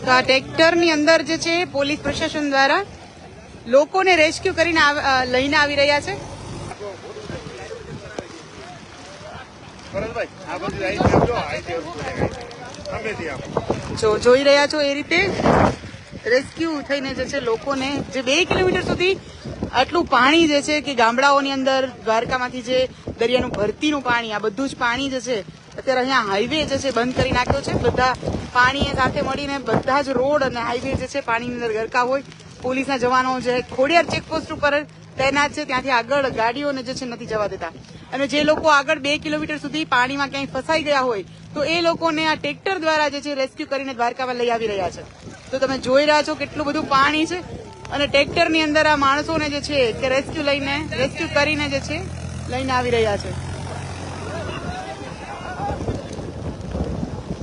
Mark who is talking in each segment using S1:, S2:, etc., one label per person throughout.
S1: તો આ ટ્રેક્ટરની અંદર જે છે પોલીસ પ્રશાસન દ્વારા લોકોને રેસ્ક્યુ કરીને લઈને આવી રહ્યા છે. જો જોઈ રહ્યા છો એ રીતે રેસ્ક્યુ થઈને જે છે લોકોને જે બે કિલોમીટર સુધી આટલું પાણી જે છે કે ગામડાઓની અંદર દ્વારકામાંથી જે દરિયાનું ભરતીનું પાણી, આ બધું જ પાણી જે છે, અત્યારે અહીંયા હાઈવે જે છે બંધ કરી નાખ્યો છે. બધા પાણી સાથે મળીને બધા જ રોડ અને હાઈવે જે છે પાણીની અંદર ગરકા હોય. પોલીસના જવાનો જે ખોડિયાર ચેકપોસ્ટ ઉપર તૈનાત છે. ત્યાંથી આગળ ગાડીઓને જે છે નથી જવા દેતા. અને જે લોકો આગળ બે કિલોમીટર સુધી પાણીમાં ક્યાંય ફસાઈ ગયા હોય, તો એ લોકોને આ ટ્રેક્ટર દ્વારા જે છે રેસ્ક્યુ કરીને દ્વારકામાં લઈ આવી રહ્યા છે. તો તમે જોઈ રહ્યા છો કેટલું બધું પાણી છે. અને ટ્રેક્ટરની અંદર આ માણસોને જે છે કે રેસ્ક્યુ લઈને, રેસ્ક્યુ કરીને જે છે લઈને આવી રહ્યા છે.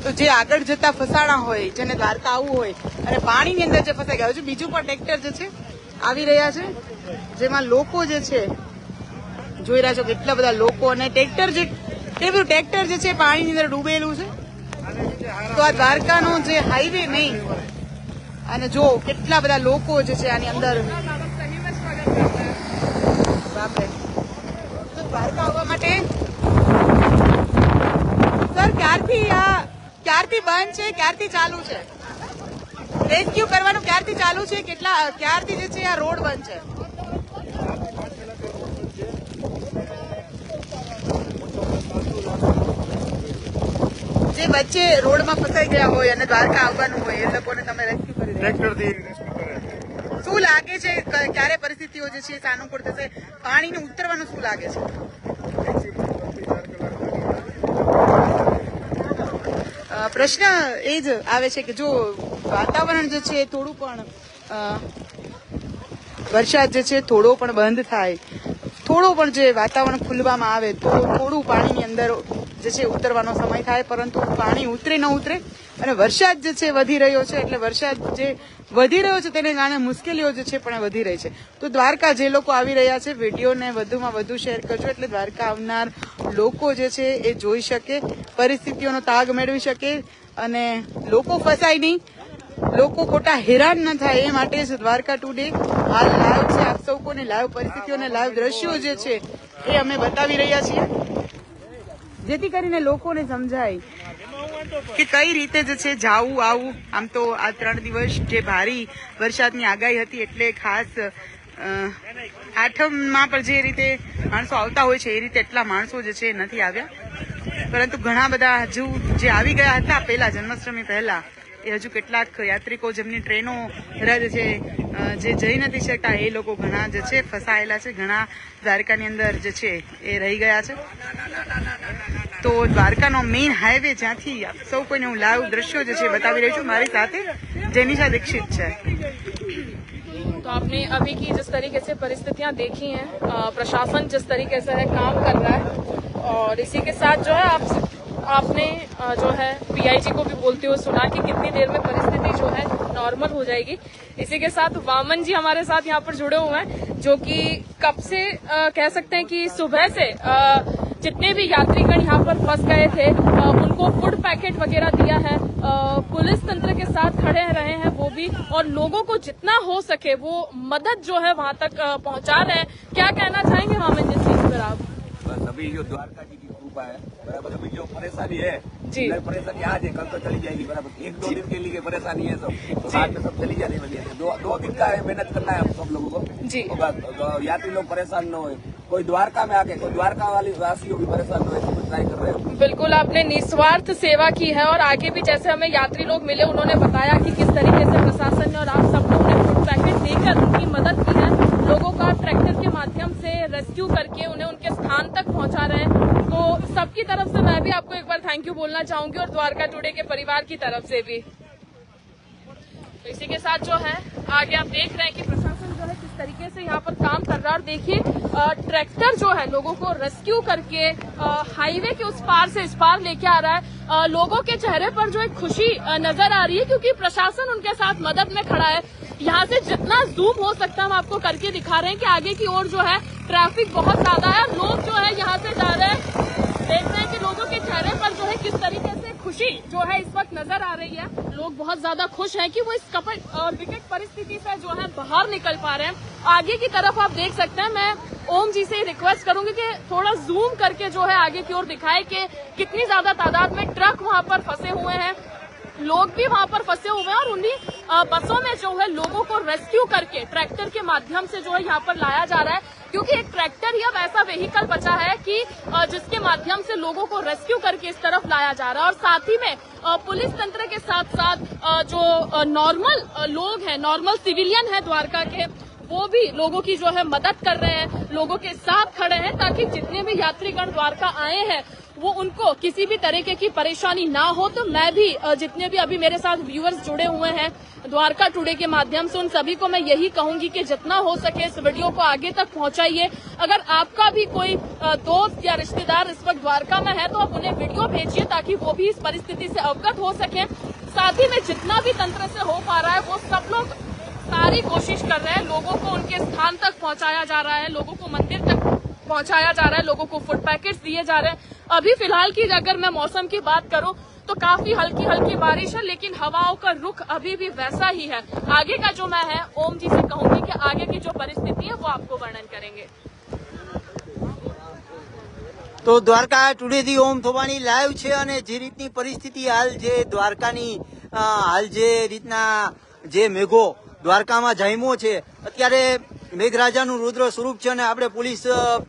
S1: તો જે આગળ જતા ફસાણા હોય, જેને દ્વારકા આવવું હોય, અને પાણીની અંદર જે ફસાઈ ગયા છે બીજું પણ ટ્રેક્ટર જે છે, આવી રહ્યા છે. જેમાં લોકો જે છે, જોઈ રહ્યા છો કેટલા બધા લોકો અને ટ્રેક્ટર જે, તે બધું ટ્રેક્ટર જે છે, પાણીની અંદર ડૂબેલું છે. તો આ દ્વારકાનો જે હાઈવે નહીં અને જો કેટલા બધા લોકો જે છે, આની અંદર બાપરે. આવવા માટે. સર, ક્યારથી આ ક્યારથી બંધ છે? ક્યારથી ચાલુ છે? રેસ્ક્યુ કરવાનું ક્યારથી ચાલુ છે? કેટલા ક્યારથી જે છે આ રોડ બંધ છે? જે વચ્ચે રોડમાં ફસાઈ ગયા હોય અને દ્વારકા આવવાનું હોય એ લોકોને તમે રેસ્ક્યુ કરી
S2: ટ્રેક્ટરથી.
S1: શું લાગે છે? ક્યારે પરિસ્થિતિઓ જે છે સાનુકૂળ થશે? પાણીને ઉતરવાનું શું લાગે છે? પ્રશ્ન એ જ આવે છે કે જો વાતાવરણ જે છે થોડું પણ વરસાદ જે છે થોડો પણ બંધ થાય, થોડો પણ જે વાતાવરણ ખુલવામાં આવે તો થોડું પાણીની અંદર જે છે ઉતરવાનો સમય થાય, પરંતુ પાણી ઉતરે ન ઉતરે અને વરસાદ જે છે વધી રહ્યો છે, એટલે વરસાદ જે વધી રહ્યો છે તેને કારણે મુશ્કેલીઓ જે છે પણ વધી રહી છે. તો દ્વારકા જે લોકો આવી રહ્યા છે, વિડીયોને વધુમાં વધુ શેર કરજો, એટલે દ્વારકા આવનાર લોકો જે છે એ જોઈ શકે, પરિસ્થિતિઓનો તાગ મેળવી શકે, અને લોકો ફસાય નહીં. લોકો ખોટા હેરાન ન થાય, એ માટે જ દ્વારકા ટુડે હાલ લાઈવ છે. આપ સૌ કોને લાઈવ પરિસ્થિતિઓને લાઈવ દ્રશ્યો જે છે એ અમે બતાવી રહ્યા છીએ. જેથી કરીને લોકોને સમજાય કે કઈ રીતે જે છે જાવું, આવું? આમ તો આ ત્રણ દિવસ જે ભારી વરસાદની આગાહી હતી એટલે ખાસ આઠમમાં પણ જે રીતે માણસો આવતા હોય છે, એ રીતે એટલા માણસો જે છે નથી આવ્યા. પરંતુ ઘણા બધા હજુ જે આવી ગયા હતા પહેલા, જન્માષ્ટમી પહેલા, એ હજુ કેટલાક યાત્રિકો જેમની ટ્રેનો રદ છે જે જઈ નથી શકતા, એ લોકો ઘણા જે છે ફસાયેલા છે. ઘણા દ્વારકાની અંદર જે છે એ રહી ગયા છે. તો દ્વારકાનો મેઇન હાઈવે જ્યાંથી આપ સૌ કોઈને હું લાઈવ દ્રશ્યો જે છે બતાવી રહી છું મારી સાથે જેનિશા દીક્ષિત છે
S3: तो आपने अभी की जिस तरीके से परिस्थितियां देखी हैं अ, प्रशासन जिस तरीके से है काम कर रहा है और इसी के साथ जो है आप आपने अ, जो है पीआईजी को भी बोलते हुए सुना कि कितनी देर में परिस्थिति जो है नॉर्मल हो जाएगी इसी के साथ वामन जी हमारे साथ यहाँ पर जुड़े हुए हैं जो कि कब से अ, कह सकते हैं कि सुबह से अ, जितने भी यात्रीगण यहाँ पर फंस गए थे उनको फ़ूड पैकेट वगैरह दिया है। पुलिस तंत्र के साथ खड़े रहे हैं वो भी और लोगों को जितना हो सके वो मदद जो है वहाँ तक पहुँचा रहे हैं। क्या कहना चाहेंगे मामन जी चीज़ पर आप?
S4: बस अभी जो द्वारका जी की कृपा है बराबर अभी जो परेशानी है
S3: जी।
S4: परेशानी आज है कल तो चली जाएगी बराबर। एक दो दिन के लिए परेशानी है सब। तो बाद में सब चली जाने वाली है। दो दो दिन का है मेहनत करना है हम सब लोगों को।
S3: जी।
S4: तो यात्री लोग परेशान न हो कोई द्वारका में आके, कोई द्वारका वाली वासियों भी परेशान ट्राई कर रहे हैं?
S3: बिल्कुल, आपने निस्वार्थ सेवा की है और आगे भी जैसे हमें यात्री लोग मिले, उन्होंने बताया कि किस तरीके से प्रशासन ने और आप सब लोगों ने फ़ूड पैकेट देकर उनकी मदद की है। लोगों का ट्रैक्टर के माध्यम से रेस्क्यू करके उन्हें उनके स्थान तक पहुँचा रहे हैं। तो सबकी तरफ़ से मैं भी आपको एक बार थैंक यू बोलना चाहूँगी और द्वारका टुडे के परिवार की तरफ़ से भी। तो इसी के साथ जो है, आगे आप देख रहे हैं कि प्रशासन जो है किस तरीके से यहाँ पर काम कर रहा देखिए ट्रैक्टर जो है लोगों को रेस्क्यू करके हाईवे के उस पार से इस पार लेके आ रहा है। अ, लोगों के चेहरे पर जो एक खुशी नज़र आ रही है क्योंकि प्रशासन उनके साथ मदद में खड़ा है। यहाँ से जितना जूम हो सकता है हम आपको करके दिखा रहे हैं कि आगे की ओर जो है ट्रैफ़िक बहुत ज़्यादा है। लोग जो है यहाँ से जा रहे हैं। देख रहे हैं कि लोगों के चेहरे पर जो है किस तरीके से खुशी जो है इस वक्त नज़र आ रही है। लोग बहुत ज़्यादा खुश हैं कि वो इस कपट और विकट परिस्थिति से जो है बाहर निकल पा रहे हैं। आगे की तरफ़ आप देख सकते हैं, मैं ओम जी से रिक्वेस्ट करूँगी कि थोड़ा जूम करके जो है आगे की ओर दिखाए कि कितनी ज़्यादा तादाद में ट्रक वहाँ पर फंसे हुए हैं। लोग भी वहाँ पर फंसे हुए हैं और उन्हीं बसों में जो है लोगों को रेस्क्यू करके ट्रैक्टर के माध्यम से जो है यहाँ पर लाया जा रहा है। क्योंकि एक ट्रैक्टर ही अब ऐसा वेहिकल बचा है कि जिसके माध्यम से लोगों को रेस्क्यू करके इस तरफ़ लाया जा रहा है। और साथ ही में पुलिस तंत्र के साथ साथ जो नॉर्मल लोग हैं नॉर्मल सिविलियन है द्वारका के वो भी लोगों की जो है मदद कर रहे हैं, लोगों के साथ खड़े हैं ताकि जितने भी यात्रीगण द्वारका आए हैं, वो उनको किसी भी तरीके की परेशानी ना हो। तो मैं भी जितने भी अभी मेरे साथ व्यूअर्स जुड़े हुए हैं द्वारका टुडे के माध्यम से, उन सभी को मैं यही कहूँगी कि जितना हो सके इस वीडियो को आगे तक पहुंचाइए। अगर आपका भी कोई दोस्त या रिश्तेदार इस वक्त द्वारका में है तो आप उन्हें वीडियो भेजिए ताकि वो भी इस परिस्थिति से अवगत हो सके। साथ ही में जितना भी तंत्र से हो पा रहा है, वो सब लोग सारी कोशिश कर रहे हैं लोगों को उनके स्थान तक पहुंचाया जा रहा है लोगों को मंदिर तक पहुंचाया जा रहा है लोगों को फूड पैकेट्स दिए जा रहे हैं अभी फिलहाल की अगर मैं मौसम की बात करूं तो काफी हल्की हल्की बारिश है लेकिन हवाओं का रुख अभी भी वैसा ही है आगे का जो मैं है ओम जी से कहूंगी कि आगे की जो परिस्थिति है वो आपको वर्णन करेंगे
S5: તો દ્વારકા ટુડેથી ઓમ થોબાણી લાઈવ છે અને જે રીતની પરિસ્થિતિ હાલ જે દ્વારકાની અ, હાલ જે રીતના જે મેઘો દ્વારકામાં જામ્યો છે. અત્યારે મેઘરાજાનું રુદ્ર સ્વરૂપ છે અને આપણે પોલીસ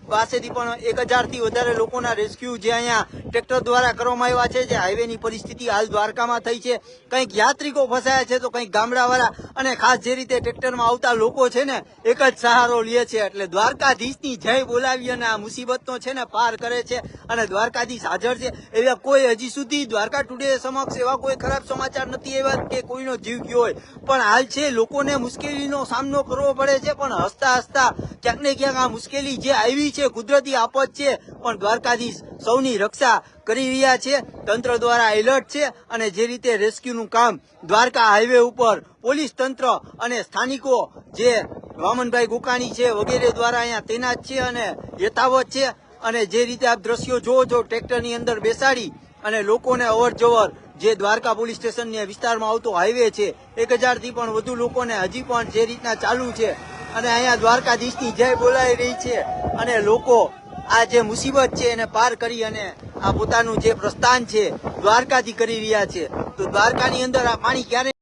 S5: પાસેથી પણ એક હજારથી વધારે લોકોના રેસ્ક્યુ જે અહીંયા ટ્રેક્ટર દ્વારા કરવામાં આવ્યા છે, જે હાઈવેની પરિસ્થિતિ હાલ દ્વારકામાં થઈ છે. કંઈક યાત્રિકો ફસાયા છે તો કંઈક ગામડાવાળા અને ખાસ જે રીતે ટ્રેક્ટરમાં આવતા લોકો છે ને, એક જ સહારો લે છે. એટલે દ્વારકાધીશની જય બોલાવી અને આ મુસીબતનો છે ને પાર કરે છે અને દ્વારકાધીશ હાજર છે. એવા કોઈ હજી સુધી દ્વારકા ટુડે સમક્ષ એવા કોઈ ખરાબ સમાચાર નથી એવા કે કોઈનો જીવ ગયો હોય. પણ હાલ છે, લોકોને મુશ્કેલીનો સામનો કરવો પડે છે, પણ હસતા હસતા ક્યાંક ને ક્યાંક આ મુશ્કેલી જે આવી છે, કુદરતી આફત છે. પણ દ્વારકાધીશ સૌની રક્ષા કરી રહ્યા છે. તંત્ર દ્વારા એલર્ટ છે અને જે રીતે રેસ્ક્યુનું કામ દ્વારકા હાઈવે ઉપર પોલીસ તંત્ર અને સ્થાનિકો જે વામનભાઈ ગોકાણી છે વગેરે દ્વારા અહીંયા તૈનાત છે અને યથાવત છે અને જે રીતે આપ દ્રશ્યો જોવો છો, ટ્રેક્ટરની અંદર બેસાડી અને લોકોને અવરજવર જે દ્વારકા પોલીસ સ્ટેશનના વિસ્તારમાં આવતો હાઈવે છે, એક હજારથી પણ વધુ લોકોને હજી પણ જે રીતના ચાલુ છે. અને અહીંયા દ્વારકાધીશની જય બોલાઈ રહી છે અને લોકો આ જે મુસીબત છે એને પાર કરી અને આ પોતાનું જે પ્રસ્થાન છે, દ્વારકાથી કરી રહ્યા છે. તો દ્વારકાની અંદર આ પાણી ક્યારે